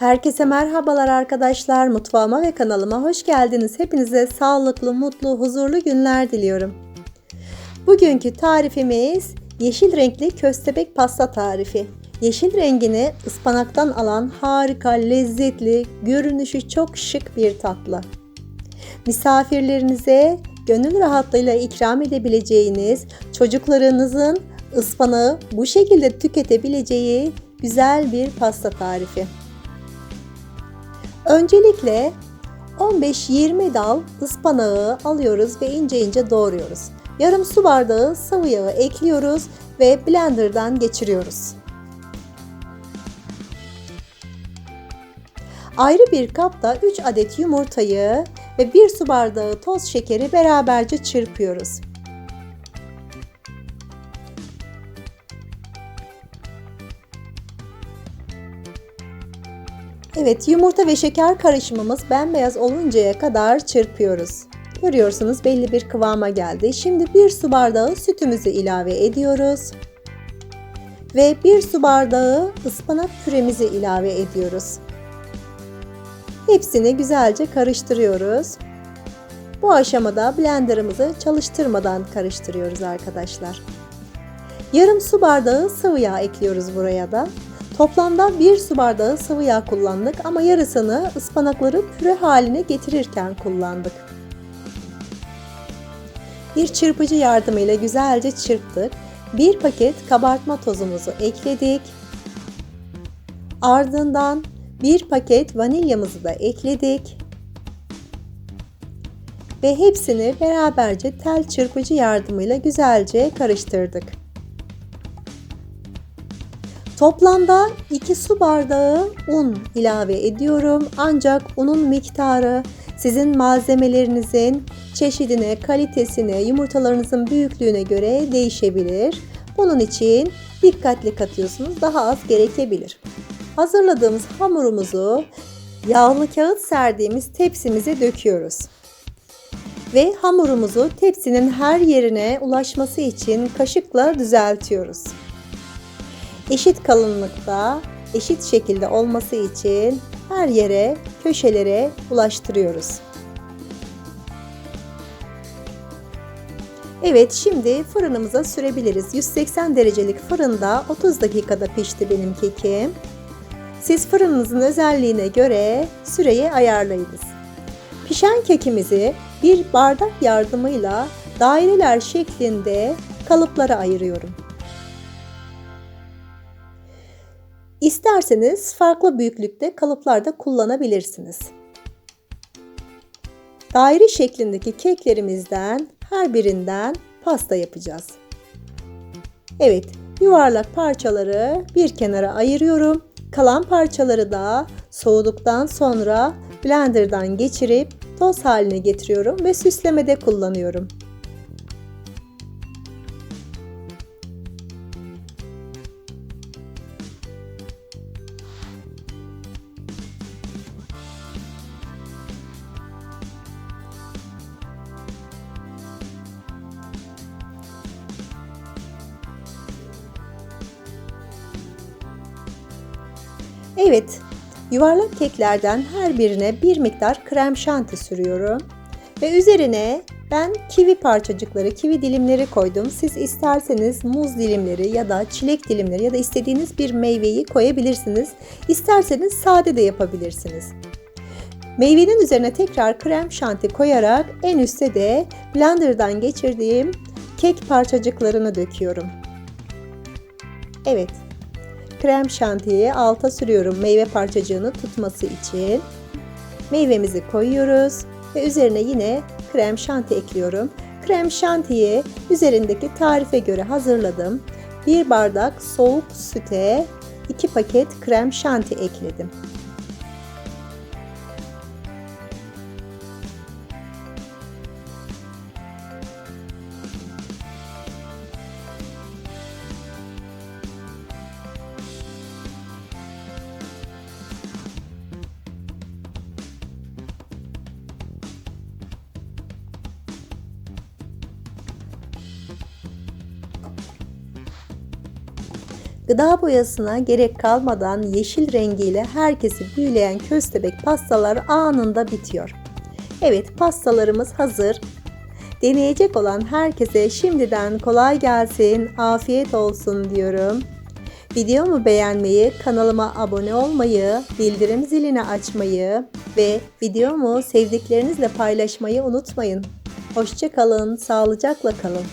Herkese merhabalar arkadaşlar. Mutfağıma ve kanalıma hoş geldiniz. Hepinize sağlıklı, mutlu, huzurlu günler diliyorum. Bugünkü tarifimiz yeşil renkli köstebek pasta tarifi. Yeşil rengini ıspanaktan alan harika, lezzetli, görünüşü çok şık bir tatlı. Misafirlerinize gönül rahatlığıyla ikram edebileceğiniz, çocuklarınızın ıspanağı bu şekilde tüketebileceği güzel bir pasta tarifi. Öncelikle 15-20 dal ıspanağı alıyoruz ve ince ince doğruyoruz. Yarım su bardağı sıvı yağı ekliyoruz ve blenderdan geçiriyoruz. Ayrı bir kapta 3 adet yumurtayı ve 1 su bardağı toz şekeri beraberce çırpıyoruz. Evet yumurta ve şeker karışımımız bembeyaz oluncaya kadar çırpıyoruz. Görüyorsunuz belli bir kıvama geldi. Şimdi bir su bardağı sütümüzü ilave ediyoruz. Ve bir su bardağı ıspanak püremizi ilave ediyoruz. Hepsini güzelce karıştırıyoruz. Bu aşamada blenderımızı çalıştırmadan karıştırıyoruz arkadaşlar. Yarım su bardağı sıvı yağ ekliyoruz buraya da. Toplamda 1 su bardağı sıvı yağ kullandık ama yarısını ıspanakları püre haline getirirken kullandık. Bir çırpıcı yardımıyla güzelce çırptık. Bir paket kabartma tozumuzu ekledik. Ardından bir paket vanilyamızı da ekledik. Ve hepsini beraberce tel çırpıcı yardımıyla güzelce karıştırdık. Toplamda 2 su bardağı un ilave ediyorum. Ancak unun miktarı sizin malzemelerinizin çeşidine, kalitesine, yumurtalarınızın büyüklüğüne göre değişebilir. Bunun için dikkatli katıyorsunuz. Daha az gerekebilir. Hazırladığımız hamurumuzu yağlı kağıt serdiğimiz tepsimize döküyoruz. Ve hamurumuzu tepsinin her yerine ulaşması için kaşıkla düzeltiyoruz eşit kalınlıkta, eşit şekilde olması için her yere, köşelere ulaştırıyoruz. Evet şimdi fırınımıza sürebiliriz. 180 derecelik fırında 30 dakikada pişti benim kekim. Siz fırınınızın özelliğine göre süreyi ayarlayınız. Pişen kekimizi bir bardak yardımıyla daireler şeklinde kalıplara ayırıyorum. İsterseniz farklı büyüklükte kalıplarda kullanabilirsiniz. Daire şeklindeki keklerimizden her birinden pasta yapacağız. Evet, yuvarlak parçaları bir kenara ayırıyorum. Kalan parçaları da soğuduktan sonra blenderdan geçirip toz haline getiriyorum ve süslemede kullanıyorum. Evet, yuvarlak keklerden her birine bir miktar krem şanti sürüyorum. Ve üzerine ben kivi parçacıkları, kivi dilimleri koydum. Siz isterseniz muz dilimleri ya da çilek dilimleri ya da istediğiniz bir meyveyi koyabilirsiniz. İsterseniz sade de yapabilirsiniz. Meyvenin üzerine tekrar krem şanti koyarak en üstte de blenderdan geçirdiğim kek parçacıklarını döküyorum. Evet, krem şantiyi alta sürüyorum meyve parçacığını tutması için. Meyvemizi koyuyoruz ve üzerine yine krem şanti ekliyorum. Krem şantiyi üzerindeki tarife göre hazırladım. Bir bardak soğuk süte 2 paket krem şanti ekledim. Gıda boyasına gerek kalmadan yeşil rengiyle herkesi büyüleyen köstebek pastalar anında bitiyor. Evet pastalarımız hazır. Deneyecek olan herkese şimdiden kolay gelsin, afiyet olsun diyorum. Videomu beğenmeyi, kanalıma abone olmayı, bildirim zilini açmayı ve videomu sevdiklerinizle paylaşmayı unutmayın. Hoşçakalın, sağlıcakla kalın.